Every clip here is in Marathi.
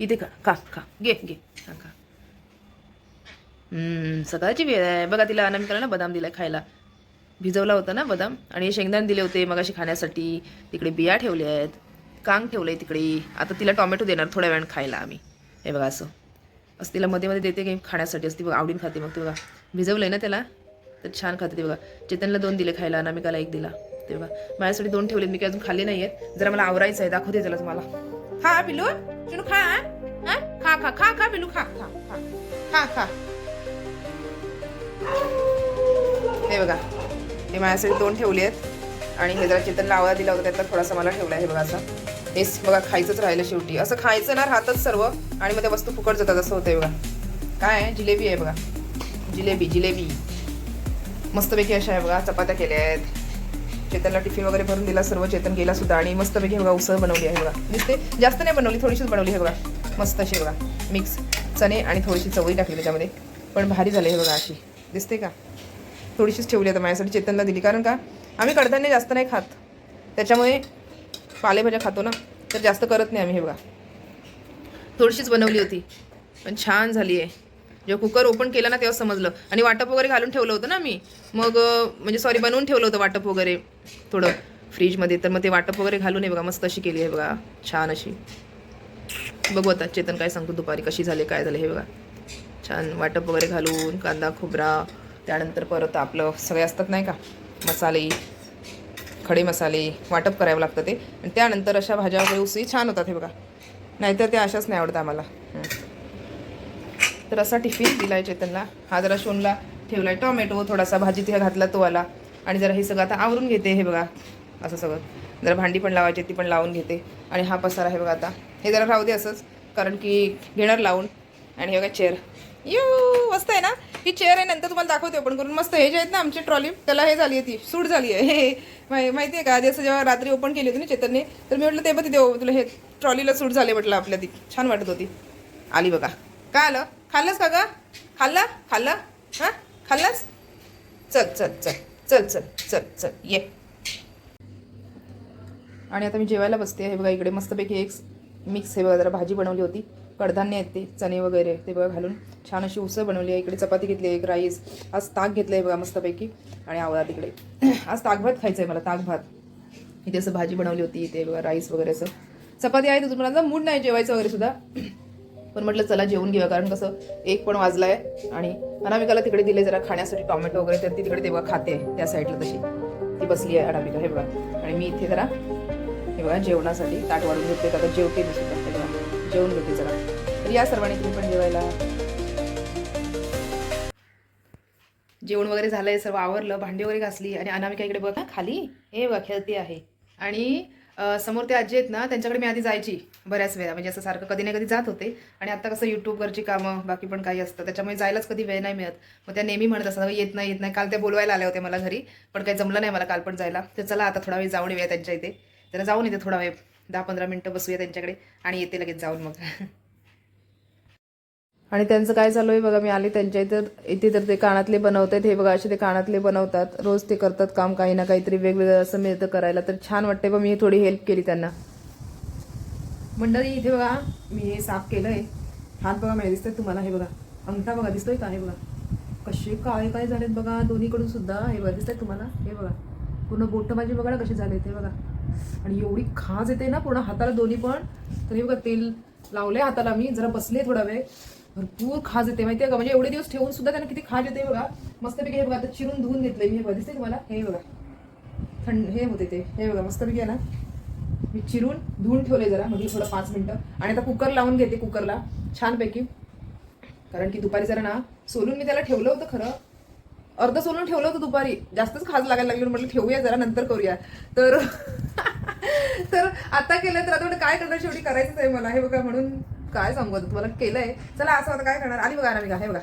इथे खा खा खा. घे घे. खा खा. सकाळची वेळ आहे. बघा तिला अनामिकाला ना बदाम दिला खायला. भिजवला होता ना बदाम आणि शेंगदाण शेंगदाणे दिले होते मगाशी खाण्यासाठी. तिकडे बिया ठेवल्या आहेत. कांग ठेवलंय तिकडे. आता तिला टोमॅटो देणार थोड्या वेळानं खायला आम्ही. हे बघा असं. असं तिला मध्ये मध्ये देते काही खाण्यासाठी. असते बघा आवडीन खाते मग ते बघा. भिजवलं आहे ना त्याला? तर छान खाते ते बघा. चेतनला दोन दिले खायला अनामिकाला एक दिला. ते बघा. माझ्यासाठी दोन ठेवले मी काही अजून खाल्ले नाही आहेत जरा मला आवरायचं आहे. दाखवते त्याला तुम्हाला. हा पिलू चिनू खा. हा? खा खा खा खा पिलू खा खा खा खा खा हे बघा. हे माझ्यासाठी दोन ठेवले आहेत. आणि हे जरा चेतनला आवळा दिला होता त्यातला थोडासा मला ठेवला आहे हे बघा असा. हेच बघा खायचंच राहिलं शेवटी. असं खायचं ना राहतच सर्व. आणि मग त्या वस्तू फुकट जातात असं होतंय बघा. काय आहे? जिलेबी आहे बघा. जिलेबी जिलेबी. मस्तपैकी अशा आहे बघा चपात्या केल्या आहेत. चेतनला टिफिन वगैरे भरून दिला सर्व चेतन गेला सुद्धा. आणि मस्तपैकी बघा उसळ बनवली आहे बघा. दिसते जास्त नाही बनवली थोडीशीच बनवली हे बघा. मस्त अशी बघा मिक्स चणे आणि थोडीशी चवळी टाकली त्याच्यामध्ये. पण भारी झाली हे बघा अशी. दिसते का? थोडीशीच ठेवली आता माझ्यासाठी चेतनला दिली. कारण का? आम्ही कडधान्य जास्त नाही खात. त्याच्यामुळे पालेभाज्या खातो ना तर जास्त करत नाही आम्ही हे बघा. थोडीशीच बनवली होती. पण छान झाली आहे. जेव्हा कुकर ओपन केला ना तेव्हा समजलं. आणि वाटप वगैरे घालून ठेवलं होतं ना मी. मग म्हणजे सॉरी बनवून ठेवलं होतं वाटप वगैरे थोडं फ्रीजमध्ये तर मग ते वाटप वगैरे घालून आहे बघा मस्त अशी केली आहे बघा. छान अशी. बघू आता चेतन काय सांगतो दुपारी कशी झाले काय झाले हे बघा. छान वाटप वगैरे घालून कांदा खोबरा त्यानंतर परत आपलं सगळे असतात नाही का मसाले खडे मसाले वाटप करावं लागतं ते. आणि त्यानंतर अशा भाज्या वगैरे उसळी छान होतात हे बघा. नाहीतर ते अशाच नाही आवडतं आम्हाला. तर असा टिफिन दिलाय चेतनला. हा जरा शोनला आहे टोमॅटो थोडासा भाजी तिथे घातला तो आला आणि जरा हे सगळं आता आवरून घेते हे बघा. असं सगळं. जरा भांडी पण लावायची ती पण लावून घेते. आणि हा पसारा आहे बघा आता. हे जरा राहू दे असंच कारण की घेणार लावून. आणि हे बघा चेअर यू मस्त आहे ना? ही चेअर आहे नंतर तुम्हाला दाखवते ओपन करून. मस्त हे जे आहेत ना आमची ट्रॉली त्याला हे झाली आहे ती सूट झाली आहे. हे माहि- माहिती आहे का? आधी असं जेव्हा रात्री ओपन केली होती ना चेतनने तर मी म्हटलं ते पण तिथे तुला हे ट्रॉलीला सूट झाले म्हटलं आपल्या ती छान वाटत होती. आली बघा. काय आलं? खाल्लंस का ग? खाल्ला? खाल्ला? हां? खाल्लास? चल चल चल चल चल चल चल ये. आणि आता मी जेवायला बसते. हे बघा इकडे मस्तपैकी एक मिक्स हे बघा जरा भाजी बनवली होती. कडधान्य आहेत ते चणे वगैरे ते बघा घालून. छान अशी उसळ बनवली आहे. इकडे चपाती घेतली आहे एक राईस. आज ताक घेतलं आहे बघा मस्तपैकी. आणि आवळा तिकडे. आज ताकभात खायचं आहे मला ताकभात. इथे असं भाजी बनवली होती इथे बघा राईस वगैरे असं. चपाती आहे तर तुम्हाला मूड नाही जेवायचं वगैरे सुद्धा. पण म्हटलं चला जेवून घेऊया कारण कसं एक पण वाजलाय. आणि अनामिकाला तिकडे दिले जरा खाण्यासाठी टोमॅटो वगैरे तर ती तिकडे तेव्हा खाते त्या साईडला तशी. ती बसली आहे अनामिका हे बघा. आणि मी इथे जरा हे बघा जेवणासाठी ताट वाढून घेते आता जेवते मी सुद्धा हे बघा जेवून घेते जरा. तर या सर्वांनी तुम्ही पण जेवायला. जेवण वगैरे झालंय सर्व आवरलं भांडी वगैरे घासली आणि अनामिका इकडे बघा खाली. हे बघा खेळते आहे. आणि समोर ते आजी आहेत ना त्यांच्याकडे मी आधी जायची बऱ्याच वेळा. म्हणजे असं सारखं कधी ना कधी जात होते. आणि आता कसं यूट्यूबवरची कामं बाकी पण काही असतं. त्याच्यामुळे जायलाच कधी वेळ नाही मिळत. मग त्या नेहमी म्हणत असतात येत नाही येत नाही. काल त्या बोलवायला आल्या होत्या मला घरी पण काही जमलं नाही मला काल पण जायला. तर चला आता थोडा वेळ जाऊन येऊया त्यांच्या इथे. जरा जाऊन येते थोडा वेळ दहा पंधरा मिनटं बसूया त्यांच्याकडे आणि येते लगेच जाऊन मग. आणि त्यांचं काय चालू आहे बघा मी आले त्यांच्या इथं इथे तर ते कानातले बनवत आहेत हे बघा असे ते कानातले बनवतात. रोज ते करतात काम काही ना काहीतरी वेगवेगळं असं मिळतं करायला. तर छान वाटते बघ मी थोडी हेल्प केली त्यांना. मंडळी इथे बघा मी हे साफ केलंय. हात बघा मला दिसतंय तुम्हाला हे बघा. अंगठा बघा दिसतोय का? हे बघा. कसे काळे काय झालेत बघा दोन्हीकडून सुद्धा. हे बघा दिसतंय तुम्हाला? हे बघा. पूर्ण बोट माझी बघा ना कशी झाले ते बघा. आणि एवढी खाज येते ना पूर्ण हाताला दोन्ही पण. तर हे बघा तेल लावलंय हाताला मी जरा बसले थोडा वेळ. भरपूर खाज येते माहिती आहे का? म्हणजे एवढे दिवस ठेवून सुद्धा त्यांना किती खाज येते बघा. मस्तपैकी हे बघा आता चिरून धुवून घेतलंय मी. हे बघा दिसते तुम्हाला? हे बघा. थंड हे होते ते. हे बघा मस्तपैकी आहे ना. मी चिरून धुवून ठेवले जरा म्हणजे थोडं पाच मिनटं. आणि आता कुकर लावून घेते कुकरला. छानपैकी. कारण की दुपारी जरा ना सोलून मी त्याला ठेवलं होतं खरं. अर्ध सोलून ठेवलं होतं दुपारी. जास्तच खाज लागायला लागली म्हटलं ठेवूया जरा नंतर करूया. तर तर आता केलं तर आता काय करणार? शेवटी करायचंच आहे मला. हे बघा म्हणून काय सांगू तुम्हाला केलंय. चला असं आता काय करणार? आली बघा अनामिका हे बघा.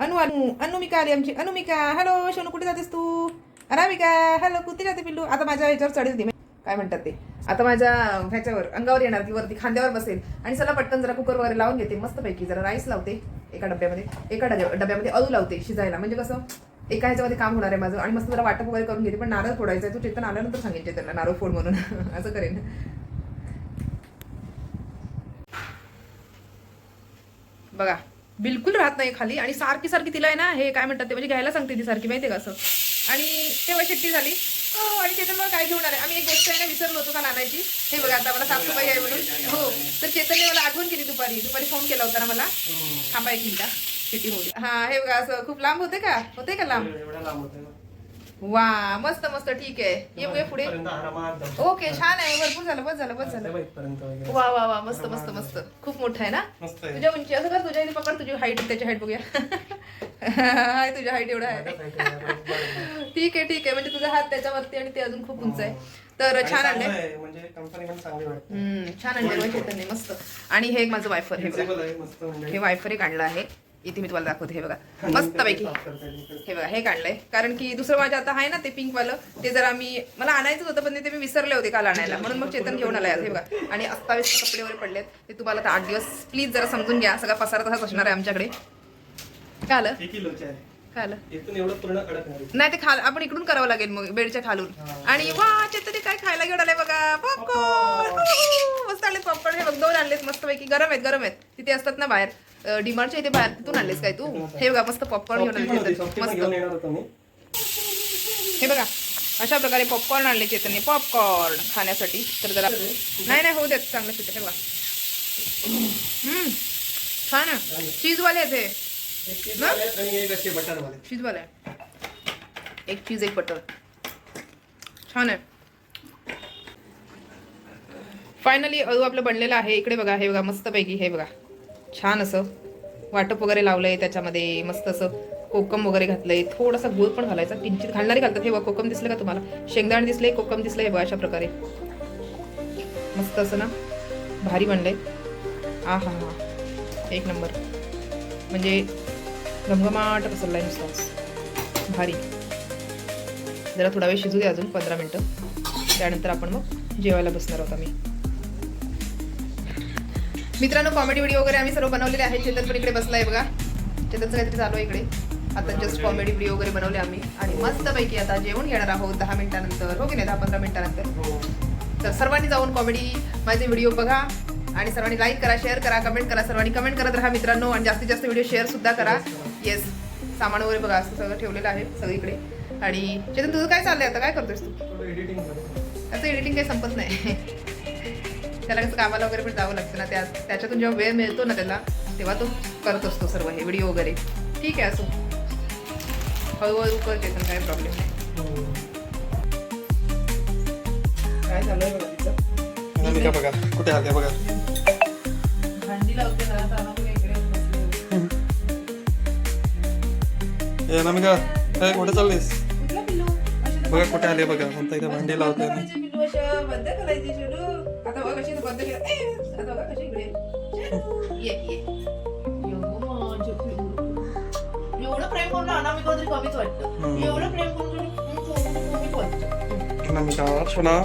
अनु अनु अनुमिका आली आमची. अनुमिका हॅलो शोनू कुठे जातेस तू? अनामिका हॅलो कुठे जाते पिल्लू? आता माझ्या ह्याच्यावर चढेल ती. काय म्हणतात ते? आता माझ्या ह्याच्यावर अंगावर येणार ती वरती खांद्यावर बसेल. आणि चला पटकन जरा कुकर वगैरे लावून घेते. मस्तपैकी जरा राईस लावते एका डब्यामध्ये. एका डब्या- डब्यामध्ये अळू लावते शिजायला. म्हणजे कसं? एका ह्याच्यामध्ये काम होणार आहे माझं. आणि मस्त जरा वाटप वगैरे करून घेते पण नारळ फोडायचं आहे. तू चेतन आल्यानंतर सांगेन चेतनला नारळ फोड म्हणून. असं करेन. बघा बिलकुल राहत नाही खाली. आणि सारखी सारखी तिला आहे ना हे काय म्हणतात ते म्हणजे घ्यायला सांगते ती सारखी माहितीये का असं? आणि तेव्हा शिट्टी झाली. हो आणि चेतन मला काय घेऊन आले? आम्ही एक गोष्ट आहे ना विसरलो होतो का नानायची हे बघा आता मला साफसफाई आहे म्हणून. हो तर चेतनने मला आठवण केली दुपारी. दुपारी फोन केला होता ना मला. थांबा एक मिनिटा. हा हे बघा असं खूप लांब होते का? होते का लांब. वा मस्त मस्त ठीक आहे. ये पुढे. ओके छान आहे. भरपूर झालं बस झालं बस झालं. वा वा वा मस्त मस्त मस्त. खूप मोठं आहे ना. तुझ्या उंची असं कर तुझ्या पकड तुझी हाईट त्याची हाईट बघूया. हाय तुझ्या हाईट एवढा आहे. ठीक आहे ठीक आहे. म्हणजे तुझा हात त्याच्यावरती आणि ते अजून खूप उंच आहे. तर छान आहे, म्हणजे छान चेतनने मस्त. आणि हे एक माझं वायफर हे म्हणजे. हे वायफर एक आणलं आहे. इथे मी तुम्हाला दाखवते हे बघा. मस्त पैकी. साफ करता येईल. हे बघा हे काढलंय. कारण की दुसरं माझ्या आता आहे ना ते पिंक वालं ते जरा मी मला आणायचंच होतं पण ते मी विसरले होते काल आणायला. म्हणून मग चेतन घेऊन आलाय हे बघा. आणि अस्ताव्यस्त कपडे वगैरे पडलेत. ते तुम्हाला आता आठ दिवस प्लीज जरा समजून घ्या. सगळा पसारा तसाच असणार आहे आमच्याकडे. काय आलं? काय आलं? नाही ते खाल आपण इकडून करावं लागेल मग बेडच्या खालून. आणि वा चेतन काय खायला घेऊन आलाय बघा. पॉपकॉर्न मस्त आणलेत पॉपकॉर्न हे बघ दोन आणलेत मस्त पैकी गरम आहेत गरम आहेत. तिथे असतात ना बाहेर. डिमांडच्या इथे बाहेर तिथून आणलेस काय तू? हे बघा मस्त पॉपकॉर्न घेऊन आले चेतन. मस्त. हे बघा अशा प्रकारे पॉपकॉर्न आणले चेतनने. पॉपकॉर्न खाण्यासाठी. तर जरा नाही नाही होऊ देत. चांगलं शिकत हे बघा. छान चीजवाले आहेत हे. चीजवाले एक चीज एक बटर छान आहे. फायनली अळू आपलं बनलेलं आहे. इकडे बघा हे बघा मस्तपैकी हे बघा. छान असं वाटप वगैरे लावलंय त्याच्यामध्ये मस्त असं कोकम वगैरे घातलंय. थोडासा गुळ पण घालायचा. किंचित घालणारे घालतात. हे बघा कोकम दिसलं का तुम्हाला? शेंगदाणे दिसले कोकम दिसले हे बघा अशा प्रकारे. मस्त असं ना भारी बनलंय. आ हा हा. एक नंबर. म्हणजे घमघमाट पसरलाय नुसताच. भारी. जरा थोडा वेळ शिजू दे अजून पंधरा मिनटं. त्यानंतर आपण मग जेवायला बसणार आहोत आम्ही. मित्रांनो कॉमेडी व्हिडिओ वगैरे आम्ही सर्व बनवलेले आहेत. चेतन पण इकडे बसलाय बघा. चेतनचं काहीतरी चालू आहे इकडे. आता जस्ट कॉमेडी व्हिडिओ वगैरे बनवले आम्ही. आणि मस्तपैकी आता जेवण घेणार आहोत दहा मिनिटानंतर. हो की नाही? दहा पंधरा मिनिटानंतर. हो. तर सर्वांनी जाऊन कॉमेडी माझे व्हिडिओ बघा. आणि सर्वांनी लाईक करा शेअर करा कमेंट करा. सर्वांनी कमेंट करत राहा मित्रांनो. आणि जास्तीत जास्त व्हिडिओ शेअर सुद्धा करा. येस सामान वगैरे बघा असं सगळं ठेवलेलं आहे सगळीकडे. आणि चेतन तुझं काय चाललंय आता? काय करतोयस तू. त्याचं एडिटिंग काही संपत नाही. त्याला कसं कामाला वगैरे पण जावं लागतं ना त्या त्याच्यातून जेव्हा वेळ मिळतो ना त्याला तेव्हा तो करत असतो सर्व हे व्हिडिओ वगैरे. ठीक आहे असो. हळूहळू करते पण काही प्रॉब्लेम नाही. हो. काय झालंय बघा बघा कुठे आले बघा? भांडी लावते ना अनामिका काय कुठे चाललीस? बघा कुठे आले बघा म्हणता इथे भांडी लावतोय बंद केलं ए, आता बघा कशी इकडे ये ये एवढं माझं पिल्लू. एवढं प्रेम करून अनामिका तरी कमीच वाटतं हम्म. एवढं प्रेम करून तरी कमीच वाटतं अनामिका सोना